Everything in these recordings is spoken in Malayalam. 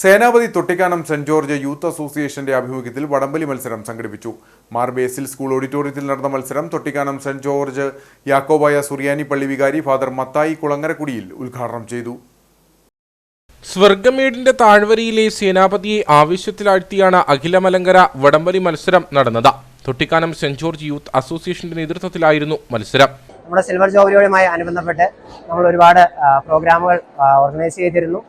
Senapathy Thottikkanam Saint George youth അസോസിയേഷന്റെ ആഭിമുഖ്യത്തിൽ വടംവലി മത്സരം സംഘടിപ്പിച്ചു. മാർബേസിൽ സ്കൂൾ ഓഡിറ്റോറിയത്തിൽ നടന്ന മത്സരം തൊട്ടിക്കാനം സെന്റ് ജോർജ് യാക്കോബായ സുറിയാനി പള്ളി വികാരി ഫാദർ മത്തായി കുളങ്ങരക്കുടിയിൽ ഉദ്ഘാടനം ചെയ്തു. സ്വർഗമേടിന്റെ താഴ്വരയിലെ സേനാപതിയെ ആവശ്യത്തിലാഴ്ത്തിയാണ് അഖിലമലങ്കര വടംവലി മത്സരം നടന്നത്. തൊട്ടിക്കാനം സെന്റ് ജോർജ് യൂത്ത് അസോസിയേഷന്റെ നേതൃത്വത്തിലായിരുന്നു മത്സരം. നമ്മുടെ സിൽവർ ജോബിയോടുമായി അനുബന്ധപ്പെട്ട് നമ്മൾ ഒരുപാട് പ്രോഗ്രാമുകൾ ഓർഗനൈസ് ചെയ്തിരുന്നു.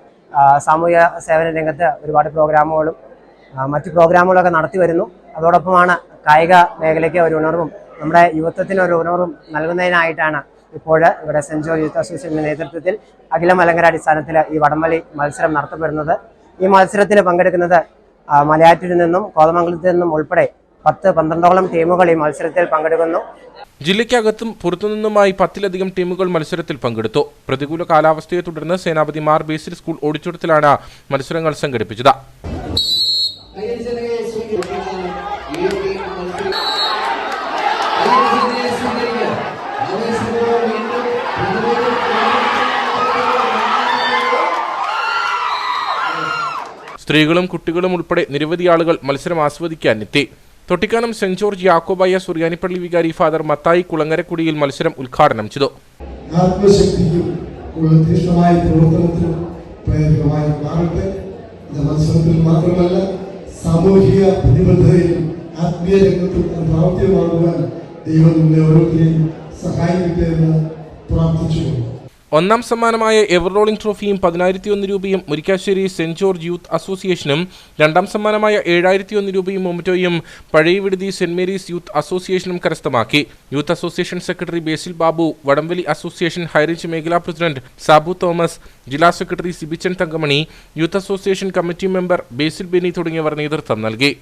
സാമൂഹിക സേവന രംഗത്ത് ഒരുപാട് പ്രോഗ്രാമുകളും മറ്റ് പ്രോഗ്രാമുകളൊക്കെ നടത്തി വരുന്നു. അതോടൊപ്പമാണ് കായിക മേഖലയ്ക്ക് ഒരു ഉണർവും നമ്മുടെ യുവത്വത്തിന് ഒരു ഉണർവും നൽകുന്നതിനായിട്ടാണ് ഇപ്പോൾ ഇവിടെ സെന്റ് ജോർജ് യൂത്ത് അസോസിയേഷന്റെ നേതൃത്വത്തിൽ അഖില മലങ്കര അടിസ്ഥാനത്തിൽ ഈ വടംവലി മത്സരം നടത്തപ്പെടുന്നത്. ഈ മത്സരത്തിൽ പങ്കെടുക്കുന്നത് മലയാറ്റൂരിൽ നിന്നും കോതമംഗലത്തിൽ നിന്നും ഉൾപ്പെടെ പത്ത് പന്ത്രണ്ടോളം ടീമുകൾ ഈ മത്സരത്തിൽ പങ്കെടുക്കുന്നു. ജില്ലയ്ക്കകത്തും പുറത്തുനിന്നുമായി പത്തിലധികം ടീമുകൾ മത്സരത്തിൽ പങ്കെടുത്തു. പ്രതികൂല കാലാവസ്ഥയെ തുടർന്ന് സേനാപതി മാർ ബേസിൽ സ്കൂൾ ഓഡിറ്റോറിയത്തിലാണ് മത്സരങ്ങൾ സംഘടിപ്പിച്ചത്. സ്ത്രീകളും കുട്ടികളും ഉൾപ്പെടെ നിരവധി ആളുകൾ മത്സരം ആസ്വദിക്കാൻ എത്തി. തൊട്ടിക്കാനം സെന്റ് ജോർജ് യാക്കോബായ സുറിയാനിപ്പള്ളി വികാരി ഫാദർ മത്തായി കുളങ്ങരക്കുടിയിൽ മത്സരം ഉദ്ഘാടനം ചെയ്തു. മാത്രമല്ല സാമൂഹിക ആത്മീയ സഹായിക്കട്ടെ എന്ന് ഒന്നാം സമ്മാനമായ എവർ റോളിംഗ് ട്രോഫിയും പതിനായിരത്തി ഒന്ന് രൂപയും മുരിക്കാശ്ശേരി സെന്റ് ജോർജ് യൂത്ത് അസോസിയേഷനും രണ്ടാം സമ്മാനമായ ഏഴായിരത്തി ഒന്ന് രൂപയും മൊമറ്റോയും പഴയ വിടുതി സെന്റ് മേരീസ് യൂത്ത് അസോസിയേഷനും കരസ്ഥമാക്കി. Youth association secretary Basil Babu വടംവലി അസോസിയേഷൻ ഹൈറേഞ്ച് മേഖലാ പ്രസിഡന്റ് സാബു തോമസ് ജില്ലാ secretary Sibichan Thankamani youth association committee member Basil Beni തുടങ്ങിയവർ നേതൃത്വം നൽകി.